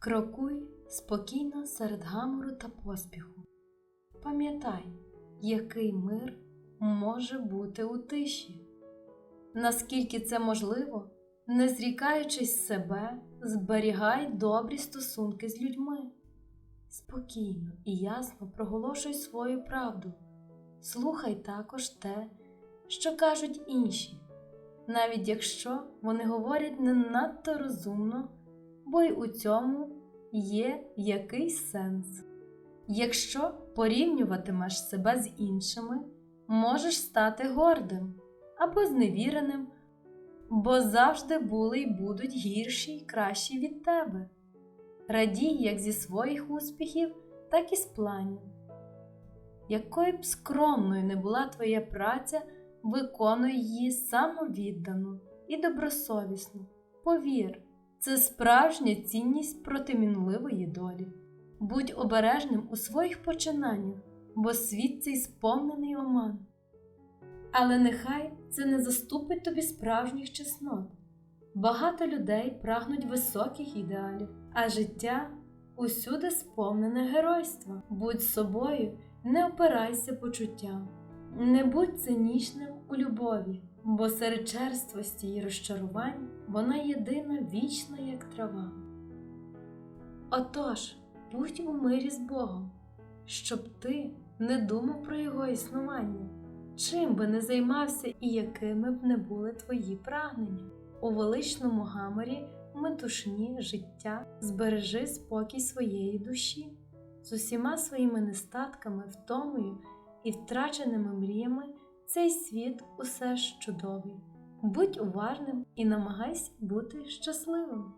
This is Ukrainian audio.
Крокуй спокійно серед гамору та поспіху. Пам'ятай, який мир може бути у тиші. Наскільки це можливо, не зрікаючись себе, зберігай добрі стосунки з людьми. Спокійно і ясно проголошуй свою правду. Слухай також те, що кажуть інші, навіть якщо вони говорять не надто розумно, бо й у цьому є якийсь сенс. Якщо порівнюватимеш себе з іншими, можеш стати гордим або зневіреним, бо завжди були й будуть гірші й кращі від тебе. Радій як зі своїх успіхів, так і з планів. Якою б скромною не була твоя праця, виконуй її самовіддано і добросовісно. Повір, це справжня цінність проти мінливої долі. Будь обережним у своїх починаннях, бо світ цей сповнений оман. Але нехай це не заступить тобі справжніх чеснот. Багато людей прагнуть високих ідеалів, а життя усюди сповнене геройства. Будь собою, не опирайся почуттям, не будь цинічним у любові, бо серед черствості і розчарувань вона єдина вічна, як трава. Отож, будь у мирі з Богом, щоб ти не думав про його існування, чим би не займався і якими б не були твої прагнення. У величному гаморі метушні життя збережи спокій своєї душі з усіма своїми нестатками, втомою і втраченими мріями цей світ усе ж чудовий. Будь уважним і намагайся бути щасливим.